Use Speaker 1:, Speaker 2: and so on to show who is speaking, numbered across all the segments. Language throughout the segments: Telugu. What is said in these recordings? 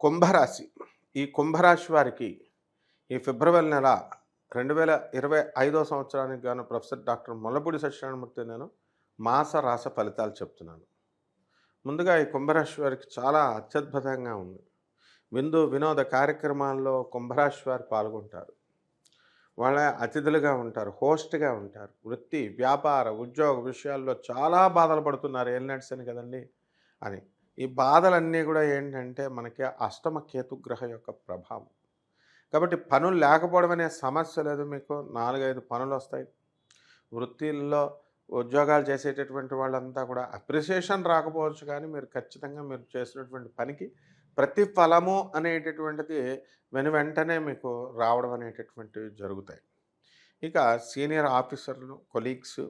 Speaker 1: కుంభరాశి. ఈ కుంభరాశి వారికి ఈ ఫిబ్రవరి నెల రెండు వేల ఇరవై ఐదో సంవత్సరానికి గాను ప్రొఫెసర్ డాక్టర్ ముల్లపూడి సత్యనారాయణమూర్తి నేను మాస రాస ఫలితాలు చెప్తున్నాను. ముందుగా ఈ కుంభరాశి వారికి చాలా అత్యద్భుతంగా ఉంది. విందు వినోద కార్యక్రమాల్లో కుంభరాశి వారు పాల్గొంటారు. వాళ్ళ అతిథులుగా ఉంటారు హోస్ట్గా ఉంటారు. వృత్తి వ్యాపార ఉద్యోగ విషయాల్లో చాలా బాధలు పడుతున్నారు. ఏలినట్స్ నడిచాను కదండి అని. ఈ బాధలన్నీ కూడా ఏంటంటే మనకి అష్టమ కేతుగ్రహ యొక్క ప్రభావం. కాబట్టి పనులు లేకపోవడం అనే సమస్య లేదు మీకు. నాలుగైదు పనులు వస్తాయి. వృత్తిల్లో ఉద్యోగాలు చేసేటటువంటి వాళ్ళంతా కూడా అప్రిసియేషన్ రాకపోవచ్చు కానీ మీరు ఖచ్చితంగా మీరు చేసినటువంటి పనికి ప్రతిఫలము అనేటటువంటిది వెను వెంటనే మీకు రావడం అనేటటువంటివి జరుగుతాయి. ఇక సీనియర్ ఆఫీసర్లు కొలీగ్స్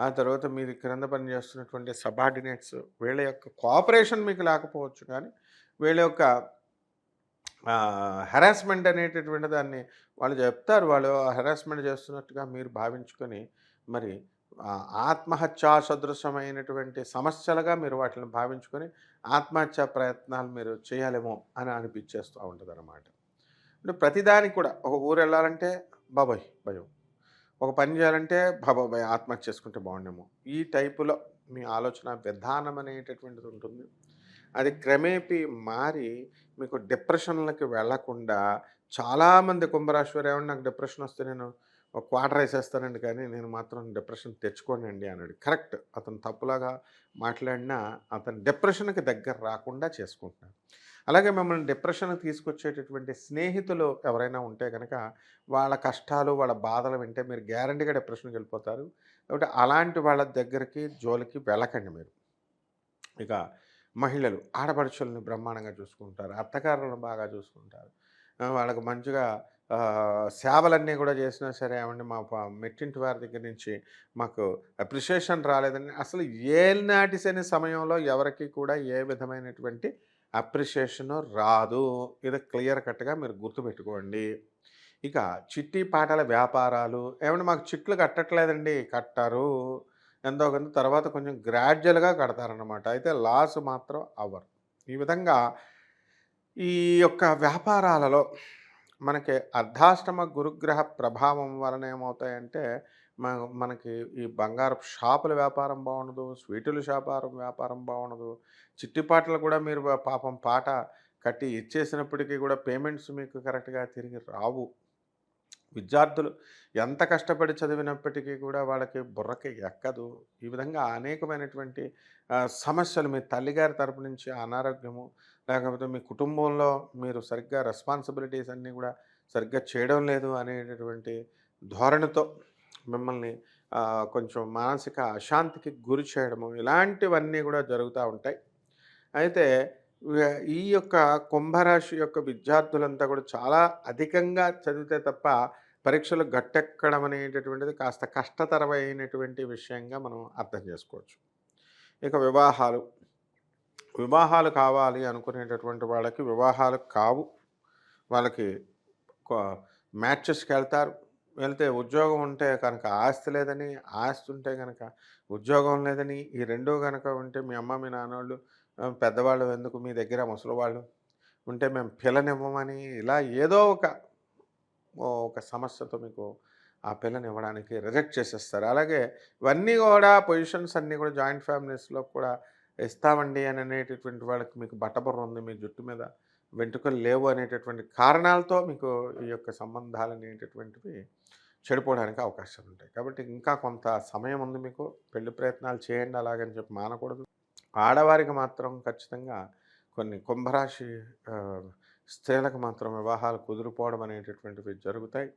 Speaker 1: ఆ తర్వాత మీరు క్రింద పని చేస్తున్నటువంటి సబార్డినేట్స్ వీళ్ళ యొక్క కోఆపరేషన్ మీకు లేకపోవచ్చు కానీ వీళ్ళ యొక్క హెరాస్మెంట్ అనేటటువంటి దాన్ని వాళ్ళు చెప్తారు. వాళ్ళు హెరాస్మెంట్ చేస్తున్నట్టుగా మీరు భావించుకొని మరి ఆత్మహత్యా సదృశమైనటువంటి సమస్యలుగా మీరు వాటిని భావించుకొని ఆత్మహత్యా ప్రయత్నాలు మీరు చేయాలేమో అని అనిపించేస్తూ ఉంటుంది అన్నమాట అంటే ప్రతిదానికి కూడా ఒక ఊరు వెళ్ళాలంటే బాబాయ్ భయం. ఒక పని చేయాలంటే బాబాబాయ్ ఆత్మహత్య చేసుకుంటే బాగుండేమో. ఈ టైపులో మీ ఆలోచన విధానం అనేటటువంటిది ఉంటుంది. అది క్రమేపీ మారి మీకు డిప్రెషన్లకి వెళ్ళకుండా చాలామంది కుంభరాశి ఏమన్నా నాకు డిప్రెషన్ వస్తే నేను ఒక క్వార్టర్ వేసేస్తానండి కానీ నేను మాత్రం డిప్రెషన్ తెచ్చుకోనండి అన్నాడు. కరెక్ట్. అతను తప్పులాగా మాట్లాడినా అతను డిప్రెషన్కి దగ్గర రాకుండా చేసుకుంటున్నాడు. అలాగే మిమ్మల్ని డిప్రెషన్కి తీసుకొచ్చేటటువంటి స్నేహితులు ఎవరైనా ఉంటే కనుక వాళ్ళ కష్టాలు వాళ్ళ బాధలు వింటే మీరు గ్యారంటీగా డిప్రెషన్కి వెళ్ళిపోతారు. కాబట్టి అలాంటి వాళ్ళ దగ్గరికి జోలికి వెళ్ళకండి మీరు. ఇక మహిళలు ఆడపడుచులను బ్రహ్మాండంగా చూసుకుంటారు అత్తగారులను బాగా చూసుకుంటారు. వాళ్ళకు మంచిగా సేవలన్నీ కూడా చేసినా సరే ఏమండి మా మెట్టింటి వారి దగ్గర నుంచి మాకు అప్రిషియేషన్ రాలేదని అసలు ఏనాటి సమయంలో ఎవరికి కూడా ఏ విధమైనటువంటి అప్రిషియేషన్ రాదు. ఇది క్లియర్ కట్గా మీరు గుర్తుపెట్టుకోండి. ఇక చిట్టి పాటల వ్యాపారాలు ఏమంటే మాకు చిట్లు కట్టట్లేదండి కట్టారు. ఎంతో కొంత తర్వాత కొంచెం గ్రాడ్యువల్గా కడతారనమాట అయితే లాస్ మాత్రం అవ్వరు ఈ విధంగా ఈ యొక్క వ్యాపారాలలో మనకి అర్ధాష్టమ గురుగ్రహ ప్రభావం వలన ఏమవుతాయంటే మనకి ఈ బంగారపు షాపుల వ్యాపారం బాగుండదు స్వీటుల వ్యాపారం వ్యాపారం బాగుండదు. చిట్టిపాటలు కూడా మీరు పాపం పాట కట్టి ఇచ్చేసినప్పటికీ కూడా పేమెంట్స్ మీకు కరెక్ట్గా తిరిగి రావు. విద్యార్థులు ఎంత కష్టపడి చదివినప్పటికీ కూడా వాళ్ళకి బుర్రకి ఎక్కదు. ఈ విధంగా అనేకమైనటువంటి సమస్యలు మీ తల్లిగారి తరపు నుంచి అనారోగ్యము లేకపోతే మీ కుటుంబంలో మీరు సరిగ్గా రెస్పాన్సిబిలిటీస్ అన్నీ కూడా సరిగ్గా చేయడం లేదు అనేటటువంటి ధోరణితో మిమ్మల్ని కొంచెం మానసిక అశాంతికి గురి చేయడము ఇలాంటివన్నీ కూడా జరుగుతూ ఉంటాయి. అయితే ఈ యొక్క కుంభరాశి యొక్క విద్యార్థులంతా కూడా చాలా అధికంగా చదివితే తప్ప పరీక్షలు గట్టెక్కడం అనేటటువంటిది కాస్త కష్టతరమైనటువంటి విషయంగా మనం అర్థం చేసుకోవచ్చు. ఇక వివాహాలు. వివాహాలు కావాలి అనుకునేటటువంటి వాళ్ళకి వివాహాలు కావు. వాళ్ళకి మ్యాచెస్కి వెళ్తారు. వెళ్తే ఉద్యోగం ఉంటే కనుక ఆస్తి లేదని ఆస్తి ఉంటే కనుక ఉద్యోగం లేదని ఈ రెండూ కనుక ఉంటే మీ అమ్మ మీ నాన్నోళ్ళు పెద్దవాళ్ళు ఎందుకు? మీ దగ్గర ముసలివాళ్ళు ఉంటే మేము పిల్లనివ్వమని ఇలా ఏదో ఒక ఒక సమస్యతో మీకు ఆ పిల్లని ఇవ్వడానికి రిజెక్ట్ చేసేస్తారు. అలాగే ఇవన్నీ కూడా పొజిషన్స్ అన్నీ కూడా జాయింట్ ఫ్యామిలీస్లో కూడా ఇస్తామండి అని అనేటటువంటి వాళ్ళకి మీకు బట్టబుర్ర ఉంది మీ జుట్టు మీద. వెంట్రుకలు లేవు అనేటటువంటి కారణాలతో మీకు ఈ యొక్క సంబంధాలు అనేటటువంటివి చెడిపోవడానికి అవకాశాలు ఉంటాయి. కాబట్టి ఇంకా కొంత సమయం ఉంది మీకు. పెళ్ళి ప్రయత్నాలు చేయండి అలాగని చెప్పి మానకూడదు. ఆడవారికి మాత్రం ఖచ్చితంగా కొన్ని కుంభరాశి స్త్రీలకు మాత్రం వివాహాలు కుదిరిపోవడం అనేటటువంటివి జరుగుతాయి.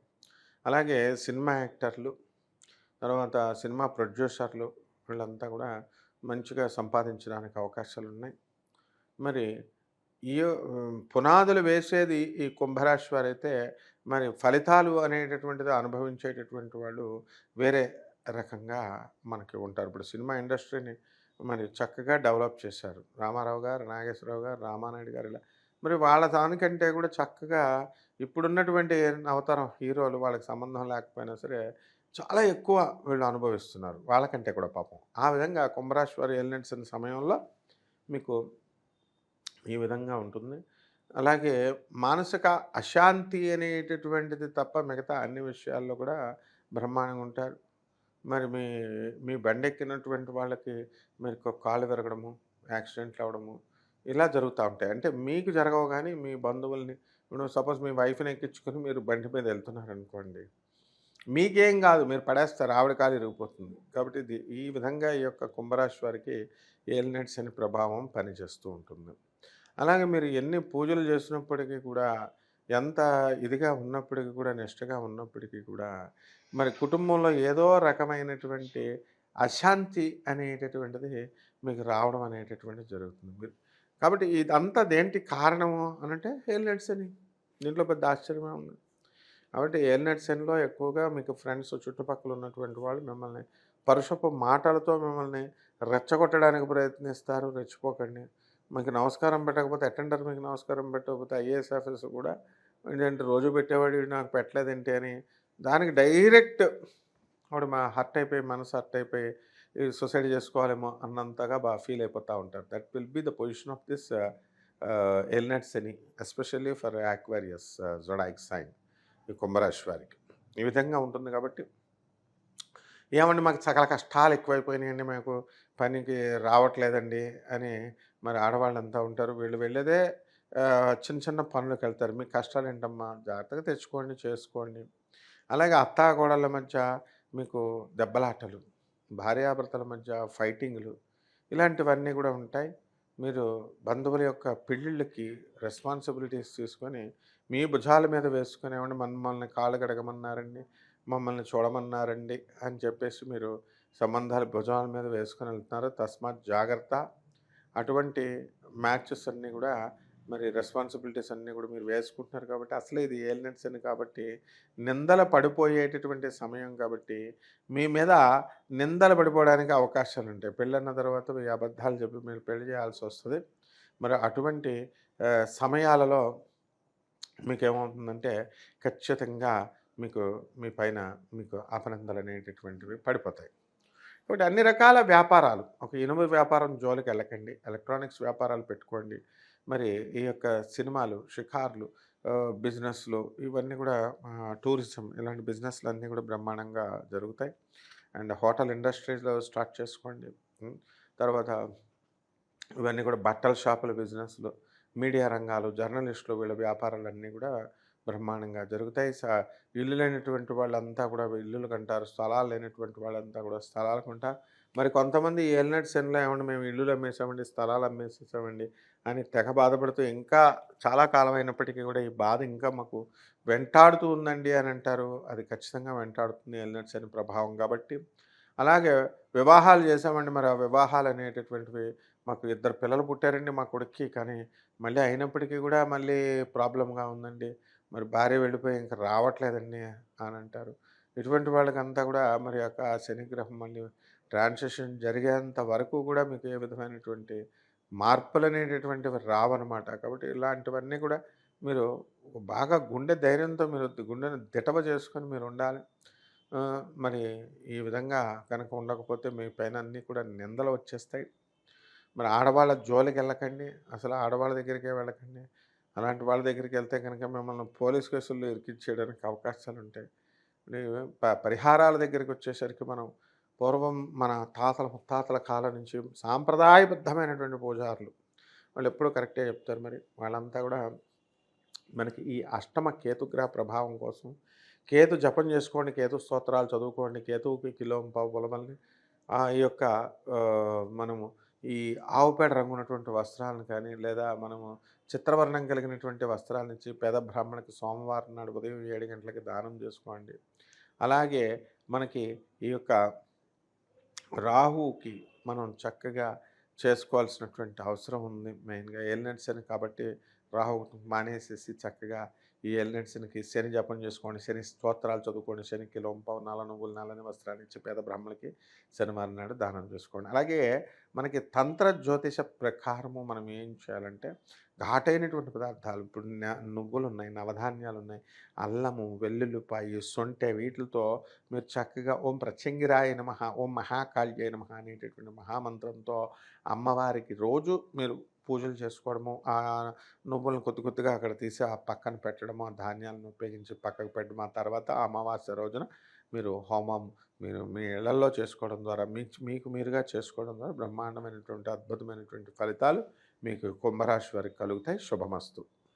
Speaker 1: అలాగే సినిమా యాక్టర్లు తర్వాత సినిమా ప్రొడ్యూసర్లు వీళ్ళంతా కూడా మంచిగా సంపాదించడానికి అవకాశాలు ఉన్నాయి మరి ఈ పునాదులు వేసేది ఈ కుంభరాశి వారైతే మరి ఫలితాలు అనేటటువంటిది అనుభవించేటటువంటి వాళ్ళు వేరే రకంగా మనకి ఉంటారు. ఇప్పుడు సినిమా ఇండస్ట్రీని మరి చక్కగా డెవలప్ చేశారు. రామారావు గారు నాగేశ్వరరావు గారు రామానాయుడు గారు ఇలా మరి వాళ్ళ దానికంటే కూడా చక్కగా ఇప్పుడున్నటువంటి అవతారం హీరోలు వాళ్ళకి సంబంధం లేకపోయినా సరే చాలా ఎక్కువ వీళ్ళు అనుభవిస్తున్నారు. వాళ్ళకంటే కూడా పాపం. ఆ విధంగా కుంభరాశ్వరి వారు వెళ్ళిన సమయంలో మీకు ఈ విధంగా ఉంటుంది అలాగే మానసిక అశాంతి అనేటటువంటిది తప్ప మిగతా అన్ని విషయాల్లో కూడా బ్రహ్మాండంగా ఉంటారు. మరి మీ మీ బండెక్కినటువంటి వాళ్ళకి మీరు కాలు కాళ్ళు విరగడము, యాక్సిడెంట్లు అవ్వడము ఇలా జరుగుతూ ఉంటాయి. అంటే మీకు జరగవు కానీ మీ బంధువుల్ని ఇప్పుడు సపోజ్ మీ వైఫ్‌ని ఎక్కించుకొని మీరు బండి మీద ఎళ్తున్నారనుకోండి. మీకేం కాదు మీరు పడేస్తారు. ఆవిడ కాలు ఇరిగిపోతుంది. కాబట్టి ఇది ఈ విధంగా ఈ యొక్క కుంభరాశి వారికి ఏలినట్స్ అనే ప్రభావం పనిచేస్తూ ఉంటుంది. అలాగే మీరు ఎన్ని పూజలు చేసినప్పటికీ కూడా, ఎంత ఇదిగా ఉన్నప్పటికీ కూడా, నిష్టగా ఉన్నప్పటికీ కూడా, మరి కుటుంబంలో ఏదో రకమైనటువంటి అశాంతి అనేటటువంటిది మీకు రావడం అనేటటువంటిది జరుగుతుంది. మీరు కాబట్టి ఇదంతా దేంటి కారణము అనంటే ఏలినాటి అని దీంట్లో పెద్ద ఆశ్చర్యమే ఉంది. కాబట్టి ఏలినాటి శనిలో ఎక్కువగా మీకు ఫ్రెండ్స్ చుట్టుపక్కల ఉన్నటువంటి వాళ్ళు మిమ్మల్ని పరుషపు మాటలతో మిమ్మల్ని రెచ్చగొట్టడానికి ప్రయత్నిస్తారు. రెచ్చిపోకండి. మీకు నమస్కారం పెట్టకపోతే అటెండర్ మీకు నమస్కారం పెట్టకపోతే ఐఏఎస్ ఆఫీసర్ కూడా ఏంటంటే రోజు పెట్టేవాడు నాకు పెట్టలేదేంటి అని దానికి డైరెక్ట్ వాడు మా హర్ట్ అయిపోయి మనసు హర్ట్ అయిపోయి సొసైడ్ చేసుకోవాలేమో అన్నంతగా బాగా ఫీల్ అయిపోతూ ఉంటారు. That will be the position of this planets అని especially for Aquarius zodiac sign ఈ కుంభరాశి వారికి. ఈ విధంగా ఉంటుంది కాబట్టి ఏమండి మాకు సకల కష్టాలు ఎక్కువైపోయినాయండి మాకు పనికి రావట్లేదండి అని మరి ఆడవాళ్ళంతా ఉంటారు. వీళ్ళు వెళ్ళేదే చిన్న చిన్న పనులకు వెళ్తారు మీ కష్టాలు ఏంటమ్మా జాగ్రత్తగా తెచ్చుకోండి, చేసుకోండి. అలాగే అత్తా గోడల మధ్య మీకు దెబ్బలాటలు, భార్యాభర్తల మధ్య ఫైటింగ్‌లు ఇలాంటివన్నీ కూడా ఉంటాయి. మీరు బంధువుల యొక్క పెళ్ళిళ్ళకి రెస్పాన్సిబిలిటీస్ తీసుకొని మీ భుజాల మీద వేసుకొని ఏమండి మమ్మల్ని కాళ్ళు గడగమన్నారండి మమ్మల్ని చూడమన్నారండి అని చెప్పేసి మీరు సంబంధాలు భుజాల మీద వేసుకొని వెళ్తున్నారు. తస్మాత్ జాగ్రత్త. అటువంటి మ్యాచెస్ అన్నీ కూడా మరి రెస్పాన్సిబిలిటీస్ అన్నీ కూడా మీరు వేసుకుంటున్నారు కాబట్టి అసలే ఇది ఏలినాటి అని కాబట్టి నిందల పడిపోయేటటువంటి సమయం కాబట్టి మీ మీద నిందలు పడిపోవడానికి అవకాశాలు ఉంటాయి పెళ్ళన్న తర్వాత మీ అబద్ధాలు చెప్పి మీరు పెళ్ళి చేయాల్సి వస్తుంది మరి అటువంటి సమయాలలో మీకు ఏమవుతుందంటే ఖచ్చితంగా మీకు మీ పైన మీకు అపనిందలనేటటువంటివి పడిపోతాయి. కాబట్టి అన్ని రకాల వ్యాపారాలు ఒక ఇనుము వ్యాపారం జోలికి వెళ్ళకండి ఎలక్ట్రానిక్స్ వ్యాపారాలు పెట్టుకోండి. మరి ఈ యొక్క సినిమాలు, షికార్లు, బిజినెస్‌లు ఇవన్నీ కూడా టూరిజం ఇలాంటి బిజినెస్‌లన్నీ కూడా బ్రహ్మాండంగా జరుగుతాయి. అండ్ హోటల్ ఇండస్ట్రీస్‌లో స్టార్ట్ చేసుకోండి. తర్వాత ఇవన్నీ కూడా బట్టల షాపుల బిజినెస్‌లు, మీడియా రంగాలు, జర్నలిస్టులు వీళ్ళ వ్యాపారాలన్నీ కూడా బ్రహ్మాండంగా జరుగుతాయి. స ఇల్లు లేనటువంటి వాళ్ళంతా కూడా ఇల్లులు కంటారు స్థలాలు లేనటువంటి వాళ్ళంతా కూడా స్థలాలు కొంటారు. మరి కొంతమంది ఈ సెన్లో ఏమండి మేము ఇల్లులు అమ్మేసామండి, స్థలాలు అమ్మేసేసామండి అని తెగ బాధపడుతూ ఇంకా చాలా కాలం అయినప్పటికీ కూడా ఈ బాధ ఇంకా మాకు వెంటాడుతూ ఉందండి అని అంటారు. అది ఖచ్చితంగా వెంటాడుతుంది ఏలినాటి శని ప్రభావం కాబట్టి. అలాగే వివాహాలు చేశామండి మరి ఆ వివాహాలు అనేటటువంటివి మాకు ఇద్దరు పిల్లలు పుట్టారండి మా కొడుక్కి. కానీ మళ్ళీ అయినప్పటికీ కూడా మళ్ళీ ప్రాబ్లమ్‌గా ఉందండి. మరి భార్య వెళ్ళిపోయి ఇంకా రావట్లేదండి అని అంటారు. ఇటువంటి వాళ్ళకంతా కూడా మరి యొక్క శనిగ్రహం మళ్ళీ ట్రాన్సాక్షన్ జరిగేంత వరకు కూడా మీకు ఏ విధమైనటువంటి మార్పులు అనేటటువంటివి రావనమాట. కాబట్టి ఇలాంటివన్నీ కూడా మీరు బాగా గుండె ధైర్యంతో మీరు గుండెను దిటవ చేసుకొని మీరు ఉండాలి మరి ఈ విధంగా కనుక ఉండకపోతే మీ పైన అన్నీ కూడా నిందలు వచ్చేస్తాయి. మరి ఆడవాళ్ళ జోలికి వెళ్ళకండి అసలు ఆడవాళ్ళ దగ్గరికే వెళ్ళకండి. అలాంటి వాళ్ళ దగ్గరికి వెళ్తే కనుక మిమ్మల్ని పోలీస్ కేసుల్లో ఇరికించేయడానికి అవకాశాలు ఉంటాయి పరిహారాల పరిహారాల దగ్గరికొచ్చేసరికి మనం పూర్వం మన తాతల ముత్తాతల కాలం నుంచి సాంప్రదాయబద్ధమైనటువంటి పూజారులు. వాళ్ళు ఎప్పుడూ కరెక్టే చెప్తారు మరి. వాళ్ళంతా కూడా మనకి ఈ అష్టమ కేతుగ్రహ ప్రభావం కోసం కేతు జపం చేసుకోండి, కేతు స్తోత్రాలు చదువుకోండి, కేతువుకి కిలోంపావు పొలమల్ని ఈ యొక్క మనము ఈ ఆవుపేడ రంగు ఉన్నటువంటి వస్త్రాలను కానీ, లేదా మనము చిత్రవర్ణం కలిగినటువంటి వస్త్రాలనిచ్చి పేద బ్రాహ్మణకి సోమవారం నాడు ఉదయం ఏడు గంటలకి దానం చేసుకోండి. అలాగే మనకి ఈ యొక్క రాహుకి మనం చక్కగా చేసుకోవాల్సినటువంటి అవసరం ఉంది మెయిన్‌గా. ఏలినాటి అని కాబట్టి రాహు మానేసేసి చక్కగా ఈ ఏలినాటి శనికి శని జపం చేసుకోండి. శని స్తోత్రాలు చదువుకోండి. శనికి కిలోంపావు నల్ల నువ్వులు, నల్లని వస్త్రాలిచ్చి పేద బ్రహ్మలకి శనివారం నాడు దానం చేసుకోండి. అలాగే మనకి తంత్ర జ్యోతిష ప్రకారము మనం ఏం చేయాలంటే ఘాటైనటువంటి పదార్థాలు ఇప్పుడు నువ్వులు ఉన్నాయి నవధాన్యాలు ఉన్నాయి అల్లము, వెల్లుల్లిపాయి, సొంటె వీటిలతో మీరు చక్కగా ఓం ప్రత్యంగిరాయ నమః, ఓం మహాకాళ్యాయ మహా అనేటటువంటి మహామంత్రంతో అమ్మవారికి రోజు మీరు పూజలు చేసుకోవడము ఆ నువ్వులను కొద్ది కొద్దిగా అక్కడ తీసి ఆ పక్కన పెట్టడము ఆ ధాన్యాలను ఉపయోగించి పక్కకు పెట్టడం ఆ తర్వాత అమావాస్య రోజున మీరు హోమం మీరు మీ ఇళ్ళలో చేసుకోవడం ద్వారా మీ మీకు మీరుగా చేసుకోవడం ద్వారా బ్రహ్మాండమైనటువంటి అద్భుతమైనటువంటి ఫలితాలు మీకు కుంభరాశి వారికి కలుగుతాయి. శుభమస్తు.